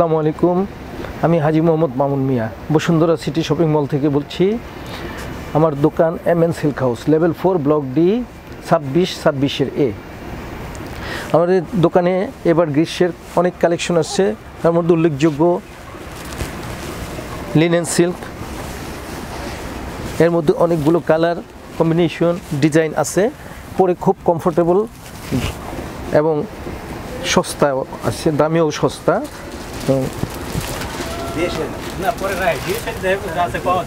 আসসালামু আলাইকুম। আমি Haji Mohammad Mamun Mia, Bashundhara city shopping mall থেকে বলছি, আমার দোকান M N silk house, level four, block D, ছাব্বিশ, ছাব্বিশের এ। আমাদের দোকানে এবার গ্রীষ্মের অনেক কালেকশন আসছে, তার মধ্যে উল্লেখযোগ্য লিনেন সিল্ক এর মধ্যে অনেকগুলো কালার কম্বিনেশন ডিজাইন আছে, পরে খুব কমফোর্টেবল এবং সস্তা আছে, দামিও সস্তা।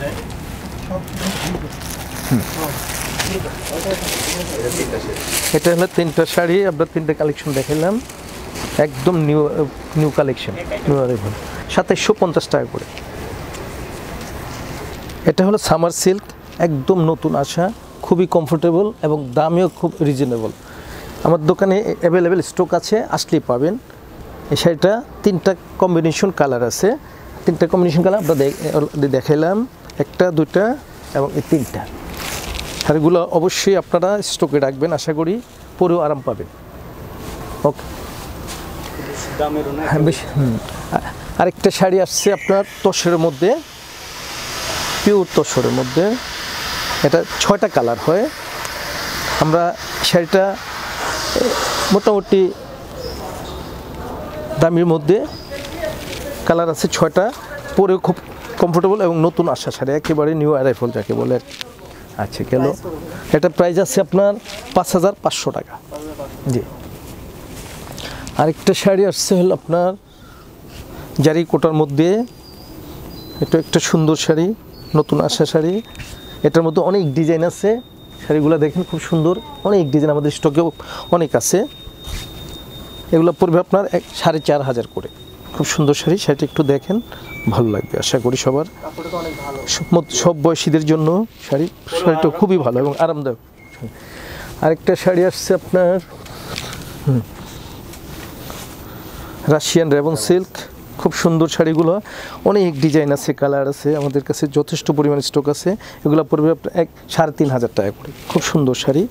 যায় এটা হলো তিনটা শাড়ি আপনার তিনটা কালেকশন দেখালাম একদম new new collection new arrival সাতাইশশো পঞ্চাশ টাকা করে। এটা হলো সামার সিল্ক একদম নতুন আসা, খুবই কমফোর্টেবল এবং দামেও খুব রিজনেবল আমার দোকানে অ্যাভেলেবেল স্টক আছে, আসলেই পাবেন। শাড়িটা তিনটা কম্বিনেশন কালার আছে। তিনটা কম্বিনেশন কালার আমরা দেখ- দেখাইলাম। একটা দুটা এবং এই তিনটা। শাড়িগুলো অবশ্যই আপনারা স্টকে রাখবেন, আশা করি পরেও আরাম পাবেন। ওকে হ্যাঁ আরেকটা শাড়ি আসছে আপনার তসরের মধ্যে। পিওর তসরের মধ্যে। এটা ছয়টা কালার হয়। আমরা শাড়িটা মোটামুটি দামির মধ্যে কালার আছে ছয়টা, পরেও খুব কমফোর্টেবল এবং নতুন আসা শাড়ি, একেবারে নিউ অ্যারাইভেল যাকে বলে। আচ্ছা কেন এটা প্রাইস আছে আপনার পাঁচ হাজার পাঁচশো টাকা। জি। আরেকটা শাড়ি আসছে হলো আপনার জারি কোটার মধ্যে। এটা একটা সুন্দর শাড়ি, নতুন আসা শাড়ি। এটার মধ্যে অনেক ডিজাইন আছে। শাড়িগুলো দেখেন খুব সুন্দর। অনেক ডিজাইন আমাদের স্টকেও অনেক আছে। এগুলো পড়বে আপনার এক সাড়ে চার হাজার করে। খুব সুন্দর শাড়ি, শাড়িটা একটু দেখেন, ভালো লাগবে, আশা করি সবার। সব বয়সীদের জন্য শাড়ি, শাড়িটা খুবই ভালো এবং আরামদায়ক। আরেকটা শাড়ি আসছে আপনার রাশিয়ান রেবন সিল্ক। খুব সুন্দর শাড়িগুলো অনেক ডিজাইন আছে কালার আছে আমাদের কাছে যথেষ্ট পরিমাণ স্টক আছে। এগুলো পড়বে আপনার এক সাড়ে তিন হাজার টাকা করে। খুব সুন্দর শাড়ি।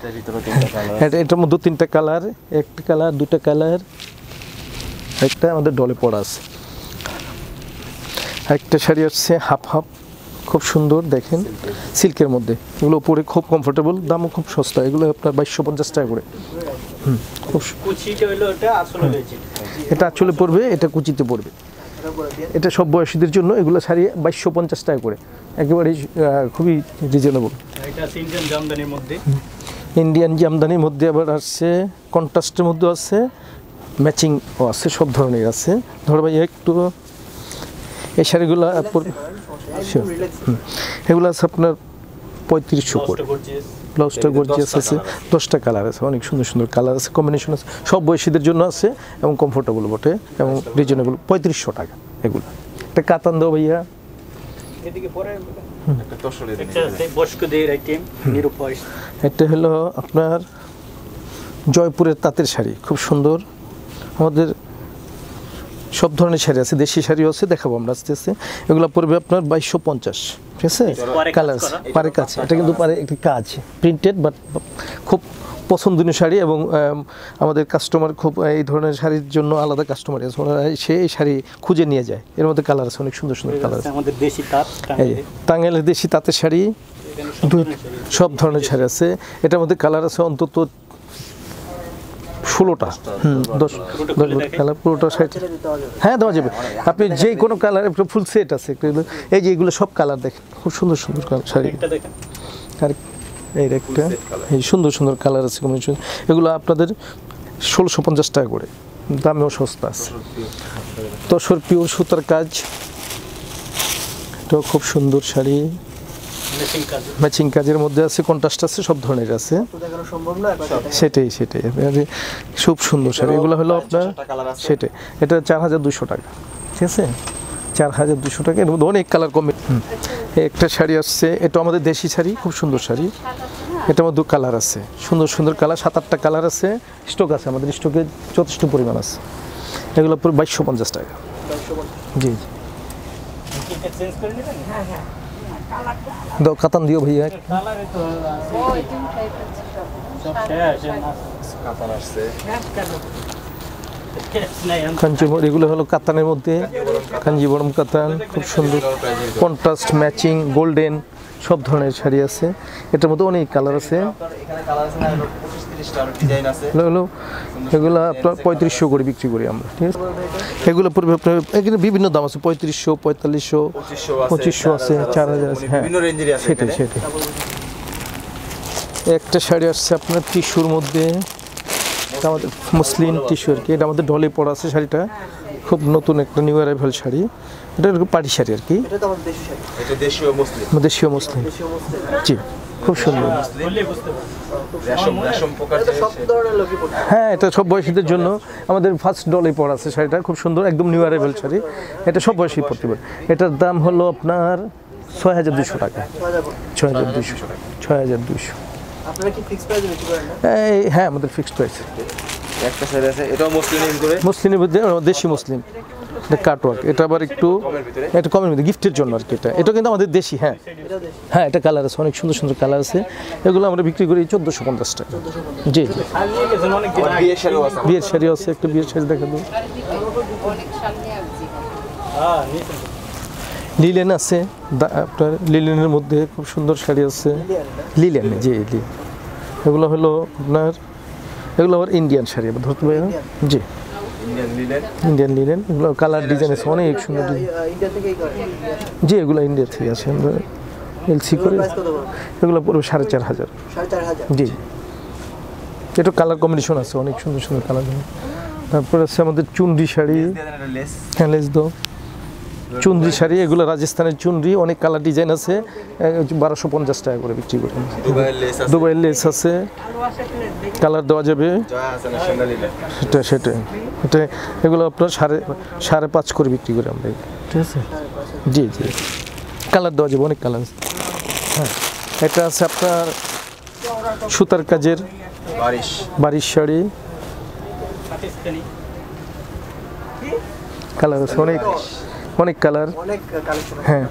এটা এটার মধ্যে তিনটা কালার একটা কালার দুটা কালার একটা আমাদের ডলে পড়া আছে। একটা শাড়ি আসছে হাফ হাফ খুব সুন্দর দেখেন। সিল্কের মধ্যে। এগুলো পরে খুব কমফোর্টেবল দামও খুব সস্তা। এগুলো আপনার বাইশশো পঞ্চাশ টাকা করে। হুম। কুচিটা আসলে এটা আসলে পড়বে এটা কুচিতে পড়বে। এটা সব বয়সীদের জন্য এগুলো শাড়ি বাইশশো পঞ্চাশ টাকা করে। একেবারে খুবই রিজনেবল ইন্ডিয়ান জামদানির মধ্যে। মধ্যে আবার আসছে কন্ট্রাস্টের মধ্যে আছে ম্যাচিংও আছে সব ধরনের আছে। ধরো ভাই একটু এই শাড়িগুলো। এগুলো আছে আপনার পঁয়ত্রিশশো করে ব্লাউজটা গর্জিয়াস আছে। দশটা কালার আছে অনেক সুন্দর সুন্দর কালার আছে কম্বিনেশন আছে। সব বয়সীদের জন্য আছে এবং কমফোর্টেবল বটে এবং রিজনেবল পঁয়ত্রিশশো টাকা এগুলো। একটা কাতান দাও ভাইয়া। একটা। হলো আপনার জয়পুরের তাঁতের শাড়ি খুব সুন্দর। আমাদের সব ধরনের শাড়ি আছে দেশি শাড়িও আছে দেখাবো আমরা আস্তে আস্তে। এগুলো পড়বে আপনার বাইশশো পঞ্চাশ ঠিক আছে? কালার পারে কাজ এটা কিন্তু পারে একটি কাজ প্রিন্টেড বাট খুব পছন্দনীয় শাড়ি এবং আমাদের কাস্টমার খুব এই ধরনের শাড়ির জন্য আলাদা কাস্টমার আছে। ওনারা সে এই শাড়ি খুঁজে নিয়ে যায়। এর মধ্যে কালার আছে অনেক সুন্দর সুন্দর কালার আছে। আমাদের দেশি তাঁত টাঙ্গাইলের। দেশি তাঁতের শাড়ি সব ধরনের শাড়ি আছে। এটার মধ্যে কালার আছে অন্তত ষোলোটা। হুম দশ দশ কালার পুরোটা শাড়ি হ্যাঁ দেওয়া যাবে। আপনি যে কোনো কালার ফুল সেট আছে এই যে এগুলো সব কালার দেখেন। খুব সুন্দর সুন্দর কালার শাড়ি। আর এই একটা এই সুন্দর সুন্দর কালার আছে কম্বিনেশন এগুলো আপনাদের ষোলোশো পঞ্চাশ টাকা করে। দামেও সস্তা আছে। তসর পিওর সুতার কাজ। এটাও খুব সুন্দর শাড়ি। ম্যাচিং কাজের মধ্যে আছে কন্ট্রাস্ট আছে সব ধরনের আছে। সেটাই সেটাই। খুব সুন্দর শাড়ি এগুলো হলো আপনার সেটাই। এটা চার হাজার দুশো টাকা ঠিক আছে? চার হাজার দুশো টাকা। এর মধ্যে অনেক কালার কমে। একটা শাড়ি আসছে এটা আমাদের দেশি শাড়ি খুব সুন্দর শাড়ি। এটার মধ্যে কালার আছে। সুন্দর সুন্দর কালার সাত আটটা কালার আছে। স্টক আছে আমাদের। স্টকে যথেষ্ট পরিমাণ আছে। এগুলো পুরো বাইশশো পঞ্চাশ টাকা। জি জি। কালারে তো সব শেষ কাঞ্চনপুর এগুলো হলো কাতানের মধ্যে। কাঞ্জিবরম কাতান, খুব সুন্দর কন্ট্রাস্ট ম্যাচিং গোল্ডেন সব ধরনের শাড়ি আছে। এটার মধ্যে অনেক কালার আছে। এগুলো এগুলো আপনার পঁয়ত্রিশশো করে বিক্রি করি আমরা ঠিক আছে? এগুলো আপনার এখানে বিভিন্ন দাম আছে পঁয়ত্রিশশো পঁয়তাল্লিশশো পঁচিশশো আছে চার হাজার আছে হ্যাঁ বিভিন্ন রেঞ্জেরই আছে সেটাই সেটাই। একটা শাড়ি আসছে আপনার টিস্যুর মধ্যে। আমাদের মুসলিম টিস্যু আর কি এটা আমাদের ঢলে পড়া আছে শাড়িটা। খুব নতুন একটা নিউ অ্যারাইভাল শাড়ি। এটা পাটি শাড়ি আর কি। আমাদের দেশি শাড়ি। এটা দেশীয় মুসলিম। দেশীয় মুসলিম। জি। খুব সুন্দর। পারে। হ্যাঁ এটা সব বয়সীদের জন্য আমাদের ফার্স্ট ডলে পড়া আছে শাড়িটা খুব সুন্দর একদম নিউ অ্যারাইভাল শাড়ি। এটা সব বয়সী পড়তে পারে। এটার দাম হলো আপনার ছয় হাজার দুশো টাকা। ছয় হাজার দুশো ছয় হাজার দুশো আপনারা কি ফিক্স প্রাইসে বিক্রি করেন না? এই হ্যাঁ আমাদের ফিক্সড প্রাইস একটা শাড়ি আছে এটাও মুসলিমের ভিতরে মুসলিমের মধ্যে দেশি মুসলিম। এটা কাটওয়ার্ক এটা আবার একটু এটা কমের মধ্যে গিফটের জন্য আর কি এটা। এটা কিন্তু আমাদের দেশি হ্যাঁ। হ্যাঁ এটা কালার আছে অনেক সুন্দর সুন্দর কালার আছে। এগুলো আমরা বিক্রি করি চোদ্দোশো পঞ্চাশ টাকা। জি জি। আবার বিয়ের শাড়িও আছে বিয়ের শাড়ি আছে একটা বিয়ের শাড়ি দেখা দেবো লিলেন আছে আপনার লিলেনের মধ্যে খুব সুন্দর শাড়ি আছে। লিলেন জি লি এগুলো হলো আপনার এগুলো আবার ইন্ডিয়ান শাড়ি ধরতে পারি জি। ইন্ডিয়ান লিনেন এগুলো কালার ডিজাইন আছে অনেক সুন্দর জি এগুলো ইন্ডিয়া থেকে আছে আমরা এলসি করে এগুলো পড়বে সাড়ে চার হাজার। জি। এটা কালার কম্বিনেশন আছে অনেক সুন্দর সুন্দর কালার তারপর আছে আমাদের চুন্ডি শাড়ি। হ্যাঁ লেস দো চুনরি শাড়ি এগুলো রাজস্থানের চুনরি অনেক কালার ডিজাইন আছে। বারোশো পঞ্চাশ টাকা করে বিক্রি করি। দুবাইয়ের লেস আছে। দুবাইয়ের লেস আছে। কালার দেওয়া যাবে। সেটা সেটাই এটা এগুলো আপনার সাড়ে সাড়ে পাঁচ করে বিক্রি করি আমরা। ঠিক আছে। জি জি। কালার দেওয়া যাবে অনেক কালার আছে। হ্যাঁ এটা আছে আপনার সুতার কাজের বারিশ। বাড়ির শাড়ি। কালার আছে অনেক। অনেক কালার। অনেক কালেকশন হ্যাঁ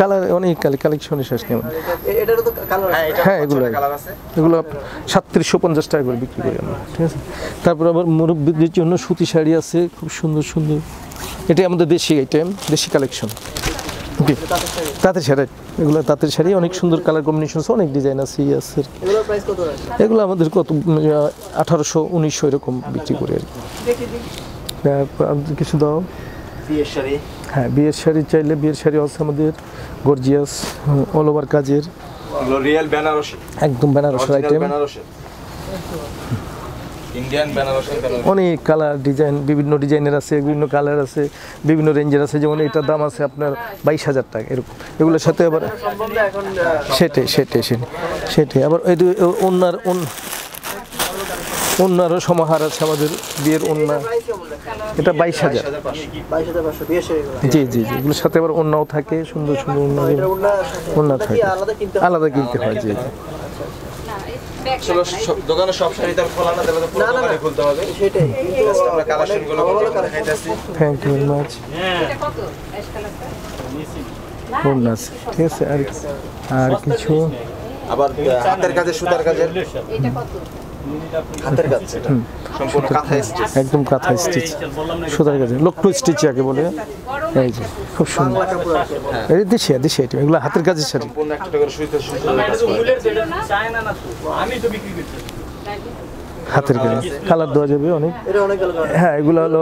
কালার অনেক কালেকশন শেষ নেই কালার হ্যাঁ এটা হ্যাঁ, এগুলো। কালার আছে। এগুলো সাতত্রিশশো পঞ্চাশ টাকা করে বিক্রি করি আমরা ঠিক আছে? তারপর আবার মুরব্বীদের জন্য সুতি শাড়ি আছে খুব সুন্দর সুন্দর। এটাই আমাদের দেশি আইটেম দেশি কালেকশন তাঁতের শাড়ি এগুলো তাঁতের শাড়ি অনেক সুন্দর কালার কম্বিনেশন আছে অনেক ডিজাইন আছে ইয়ে আছে এগুলোর প্রাইস কত এগুলো আমাদের কত আঠারোশো উনিশশো এরকম বিক্রি করি আর কি। তারপর আর কিছু দাও। বিয়ের শাড়ি? হ্যাঁ বিয়ের শাড়ি চাইলে বিয়ের শাড়ি আছে আমাদের গর্জিয়াস অল ওভার কাজের। রিয়েল বেনারসি একদম আইটেম বেনারসি ইন্ডিয়ান বেনারসি বেনারসি অনেক কালার ডিজাইন বিভিন্ন ডিজাইনের আছে বিভিন্ন কালার আছে বিভিন্ন রেঞ্জের আছে। যেমন এটার দাম আছে আপনার বাইশ হাজার টাকা এরকম। এগুলোর সাথে আবার সেটাই সেটাই সেটাই। সেটাই। আবার এই অন্যার অন্যারও সমাহার আছে আমাদের বিয়ের অন্যা এটা বাইশ হাজার। জি জি জি এগুলোর সাথে আবার অন্যাও থাকে সুন্দর সুন্দর অন্য কি থাকে। আলাদা কিনতে হবে? আলাদা কিনতে হয় জি জি। দোকানে সব শাড়ি তার খোলা দেবে তো পুরো না, না, দোকানে খুলতে হবে। সেটাই। আমরা কালেকশনগুলো ভালো ভালো দেখাইতেছি। থ্যাংক ইউ ভেরি মাচ হ্যাঁ কত অ্যাশ কালারটা নিয়েছি অন্য আছে। ঠিক আছে আর আর কিছু? আবার হাতের কাজে সুতার কাজের এটা কত? হাতের কাজ। সেটা সম্পূর্ণ কাঁথা স্টিচ একদম কাঁথা স্টিচ বললাম না সুতার কাছে লক্ষ্ণৌ স্টিচ যাকে বলে। এই যে খুব সুন্দর। বাংলা কাপড় আছে। এই দিশে দিশে এটা। এগুলো হাতের কাজের শাড়ি। সম্পূর্ণ একটা করে সুতো আমি তো বিক্রি করছি। হাতের কাজে। কালার দেওয়া যাবে অনেক। এটা অনেক ভালো কালার হ্যাঁ এগুলো হলো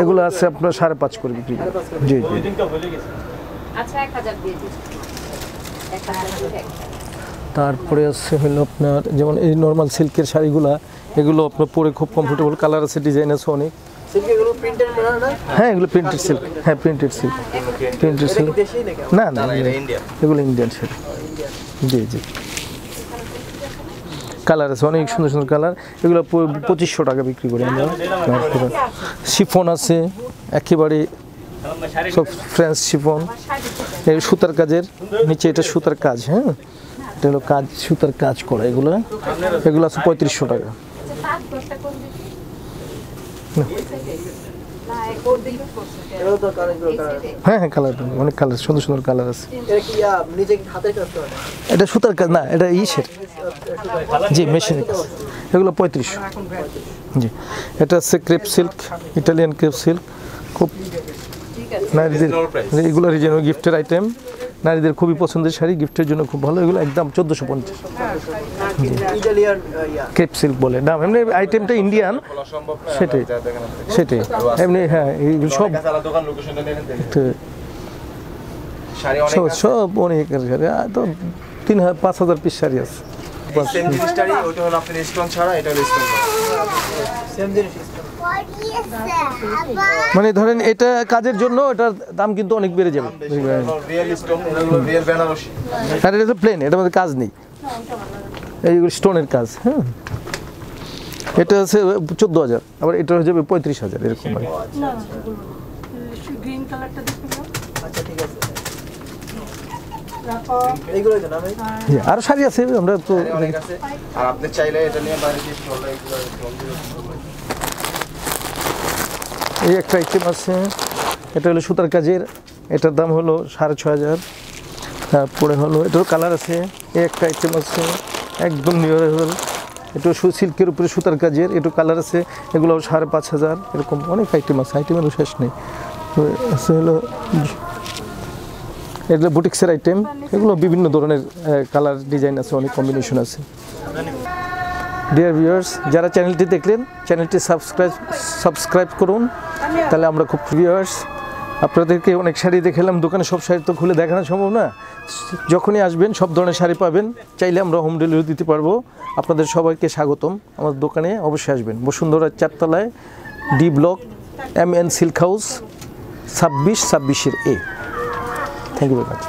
এগুলো আছে আপনার সাড়ে পাঁচ করে বিক্রি জি জি। আচ্ছা এক হাজার দিয়ে দিন এক হাজার। তারপরে আছে হলো আপনার, যেমন এই নর্মাল সিল্কের শাড়িগুলা, এগুলো আপনার পরে খুব কমফোর্টেবল কালার আছে ডিজাইন আছে অনেক। সিল্ক হ্যাঁ এগুলো প্রিন্টেড সিল্ক হ্যাঁ প্রিন্টেড সিল্ক প্রিন্টেড সিল্ক না না এগুলো ইন্ডিয়ান শাড়ি। জি জি। কালার আছে, অনেক সুন্দর সুন্দর কালার এগুলো পঁচিশশো টাকা বিক্রি করি আমরা। শিফন আছে, একেবারে সব ফ্রেঞ্চ শিফন। সুতার কাজের, নিচে এটা সুতার কাজ হ্যাঁ? এটা হলো কাজ সুতার কাজ করা এগুলো এগুলো আছে পঁয়ত্রিশশো টাকা। হ্যাঁ হ্যাঁ কালার অনেক কালার সুন্দর সুন্দর কালার আছে। এটা সুতার কাজ না এটা ইসের। জি মেশিনের কাজ। এগুলো পঁয়ত্রিশশো। জি এটা হচ্ছে crepe silk Italian crepe silk খুব এগুলো গিফটের আইটেম নারীদের খুবই পছন্দের শাড়ি গিফটের জন্য খুব ভালো। এগুলো একদম চোদ্দোশো পঞ্চাশ। ইয়া ক্রেপ সিল্ক বলে। না এমনি আইটেমটা ইন্ডিয়ান। সেটাই। সেটাই। এমনি হ্যাঁ এইগুলো সব সব সব অনেক শাড়ি। আর তো তিন হাজার পাঁচ হাজার পিস শাড়ি আছে। সেম জিনিসটারই ওটা হলো আপনার স্টোন ছাড়া এটা হলো স্টোন সেম জিনিস মানে ধরেন এটা কাজের জন্য এটার দাম কিন্তু অনেক বেড়ে যাবে। রিয়েল স্টোন এগুলো রিয়েল বেনারসি আর এটা তো প্লেন এটার মধ্যে কাজ নেই। এইগুলো স্টোনের কাজ হ্যাঁ। এটা আছে চোদ্দ হাজার আবার এটা হয়ে যাবে পঁয়ত্রিশ হাজার এরকম আর আচ্ছা হ্যাঁ, আরও শাড়ি আছে আমরা তো আর আপনি চাইলে এটা নিয়ে বাইরে গিয়ে স্টল এগুলো স্টল দিয়ে এই একটা আইটেম আছে। এটা হলো সুতার কাজের। এটার দাম হলো সাড়ে ছ হাজার। তারপরে হলো, এটারও কালার আছে। এই একটা আইটেম আছে। একদম নিউরেবল এটা সিল্কের উপরে সুতার কাজের। একটু কালার আছে। এগুলো সাড়ে পাঁচ হাজার। এরকম অনেক আইটেম আছে। আইটেমেরও শেষ নেই। তো আছে হলো এগুলো বুটিক্সের আইটেম এগুলো বিভিন্ন ধরনের কালার ডিজাইন আছে। অনেক কম্বিনেশন আছে। ডিয়ার ভিউয়ার্স যারা চ্যানেলটি দেখলেন চ্যানেলটি সাবস্ক্রাইব সাবস্ক্রাইব করুন। তাহলে আমরা খুব ভিউয়ার্স আপনাদেরকে অনেক শাড়ি দেখালাম, দোকানে সব শাড়ি তো খুলে দেখানো সম্ভব না। যখনই আসবেন, সব ধরনের শাড়ি পাবেন, চাইলে আমরা হোম ডেলিভারি দিতে পারব। আপনাদের সবাইকে স্বাগতম। আমার দোকানে অবশ্যই আসবেন। Bashundhara চারতলায় D block M N silk house ছাব্বিশ, ছাব্বিশের A thank you very much